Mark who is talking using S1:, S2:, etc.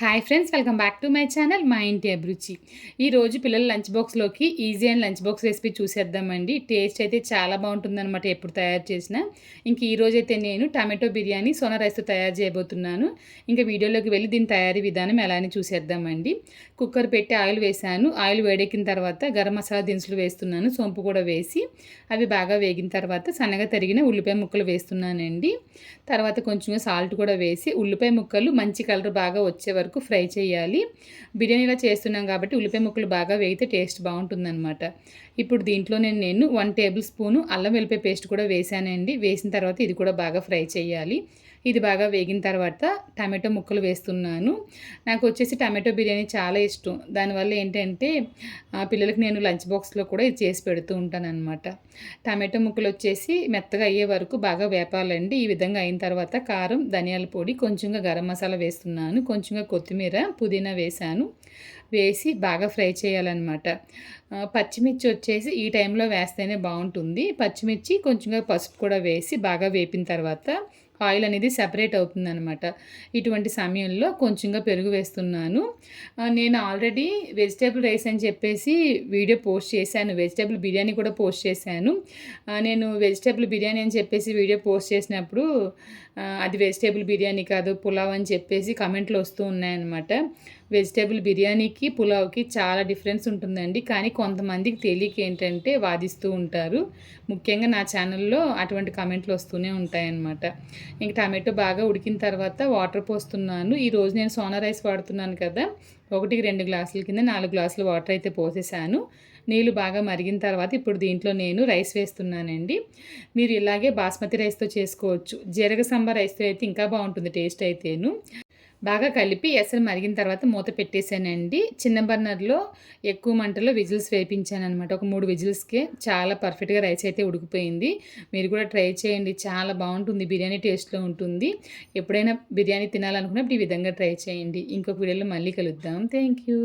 S1: Hi friends welcome back to my channel మా ఇంటి అభిరుచి. ఈరోజు పిల్లల లంచ్ బాక్స్లోకి easy and lunch box recipe చూసేద్దామండి. టేస్ట్ అయితే చాలా బాగుంటుందన్నమాట ఎప్పుడు తయారు చేసినా. ఇంక ఈరోజు అయితే నేను టమాటో బిర్యానీ సోనా రైస్తో తయారు చేయబోతున్నాను. ఇంకా వీడియోలోకి వెళ్ళి దీని తయారీ విధానం ఎలా అని చూసేద్దామండి. కుక్కర్ పెట్టి ఆయిల్ వేసాను. ఆయిల్ వేడెక్కిన తర్వాత గరం మసాలా దినుసులు వేస్తున్నాను. సోంపు కూడా వేసి అవి బాగా వేగిన తర్వాత సన్నగా తరిగిన ఉల్లిపాయ ముక్కలు వేస్తున్నానండి. తర్వాత కొంచెంగా సాల్ట్ కూడా వేసి ఉల్లిపాయ ముక్కలు మంచి కలర్ బాగా వచ్చే వరకు ఫ్రై చేయాలి. బిర్యానీలా చేస్తున్నాం కాబట్టి ఉల్లిపాయ ముక్కలు బాగా వేగితే టేస్ట్ బాగుంటుందన్నమాట. ఇప్పుడు దీంట్లోనే నేను వన్ టేబుల్ స్పూను అల్లం వెల్లిపాయ పేస్ట్ కూడా వేసానండి. వేసిన తర్వాత ఇది కూడా బాగా ఫ్రై చేయాలి. ఇది బాగా వేగిన తర్వాత టమాటో ముక్కలు వేస్తున్నాను. నాకు వచ్చేసి టమాటో బిర్యానీ చాలా ఇష్టం. దానివల్ల ఏంటంటే పిల్లలకి నేను లంచ్ బాక్స్లో కూడా ఇది చేసి పెడుతూ ఉంటాను అనమాట టమాటో ముక్కలు వచ్చేసి మెత్తగా అయ్యే వరకు బాగా వేపాలండి. ఈ విధంగా అయిన తర్వాత కారం ధనియాల పొడి కొంచెంగా గరం మసాలా వేస్తున్నాను. కొంచెంగా కొత్తిమీర పుదీనా వేసాను వేసి బాగా ఫ్రై చేయాలన్నమాట. పచ్చిమిర్చి వచ్చేసి ఈ టైంలో వేస్తేనే బాగుంటుంది. పచ్చిమిర్చి కొంచెంగా పసుపు కూడా వేసి బాగా వేపిన తర్వాత ఆయిల్ అనేది సెపరేట్ అవుతుంది అనమాట ఇటువంటి సమయంలో కొంచెంగా పెరుగు వేస్తున్నాను. నేను ఆల్రెడీ వెజిటేబుల్ రైస్ అని చెప్పేసి వీడియో పోస్ట్ చేశాను. వెజిటేబుల్ బిర్యానీ కూడా పోస్ట్ చేశాను. నేను వెజిటేబుల్ బిర్యానీ అని చెప్పేసి వీడియో పోస్ట్ చేసినప్పుడు అది వెజిటేబుల్ బిర్యానీ కాదు పులావ్ అని చెప్పేసి కమెంట్లు వస్తూ ఉన్నాయన్నమాట. వెజిటేబుల్ బిర్యానీకి పులావ్కి చాలా డిఫరెన్స్ ఉంటుందండి. కానీ కొంతమందికి తెలియక ఏంటంటే వాదిస్తూ ఉంటారు. ముఖ్యంగా నా ఛానల్లో అటువంటి కమెంట్లు వస్తూనే ఉంటాయన్నమాట. ఇంక టమాటో బాగా ఉడికిన తర్వాత వాటర్ పోస్తున్నాను. ఈరోజు నేను సోనా రైస్ వాడుతున్నాను కదా. ఒకటికి రెండు గ్లాసుల కింద నాలుగు గ్లాసులు వాటర్ అయితే పోసేసాను. నీళ్ళు బాగా మరిగిన తర్వాత ఇప్పుడు దీంట్లో నేను రైస్ వేస్తున్నానండి. మీరు ఇలాగే బాస్మతి రైస్తో చేసుకోవచ్చు. జీరగ సాంబార్ రైస్తో అయితే ఇంకా బాగుంటుంది టేస్ట్ అయితేను. బాగా కలిపి ఎసరు మరిగిన తర్వాత మూత పెట్టేశానండి. చిన్న బర్నర్లో ఎక్కువ మంటలో విజిల్స్ వేపించాను అనమాట ఒక మూడు విజిల్స్కే చాలా పర్ఫెక్ట్గా రైస్ అయితే ఉడికిపోయింది. మీరు కూడా ట్రై చేయండి. చాలా బాగుంటుంది. బిర్యానీ టేస్ట్లో ఉంటుంది. ఎప్పుడైనా బిర్యానీ తినాలనుకున్నప్పుడు ఈ విధంగా ట్రై చేయండి. ఇంకొక వీడియోలో మళ్ళీ కలుద్దాం. Thank you